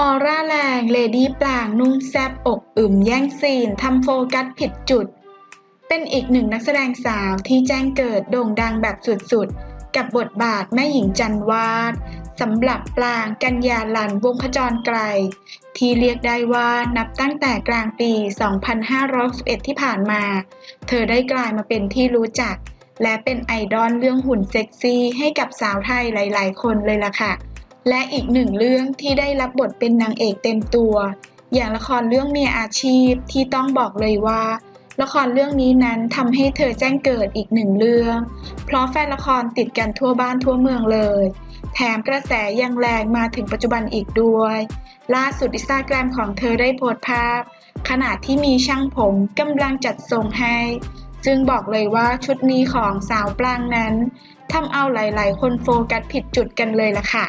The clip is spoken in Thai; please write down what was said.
ออร่าแรงเลดี้ปลางนุ่งแซบอกอึมแย่งซีนทำโฟกัสผิดจุด เป็นอีกหนึ่งนักแสดงสาวที่แจ้งเกิดโด่งดังแบบสุดๆ กับบทบาทแม่หญิงจันวาดสำหรับปลางกัญญาลันวงขจรไกล ที่เรียกได้ว่านับตั้งแต่กลางปี 2511 ที่ผ่านมา เธอได้กลายมาเป็นที่รู้จัก และเป็นไอดอลเรื่องหุ่นเซ็กซี่ให้กับสาวไทยหลาย ๆ คนเลยล่ะค่ะ และอีกหนึ่งเรื่องที่ได้รับบทเป็นนางเอกเต็มตัว อย่างละครเรื่องเมียอาชีพที่ต้องบอกเลยว่า ละครเรื่องนี้นั้นทำให้เธอแจ้งเกิดอีกหนึ่งเรื่อง เพราะแฟนละครติดกันทั่วบ้านทั่วเมืองเลย แถมกระแสยังแรงมาถึงปัจจุบันอีกด้วย ล่าสุดอินสตาแกรมของเธอได้โพสต์ภาพ ขณะที่มีช่างผมกำลังจัดทรงให้ซึ่งบอกเลยว่าชุดนี้ของสาวปลางนั้นทำเอาหลาย ๆ คนโฟกัสผิดจุดกันเลยล่ะค่ะ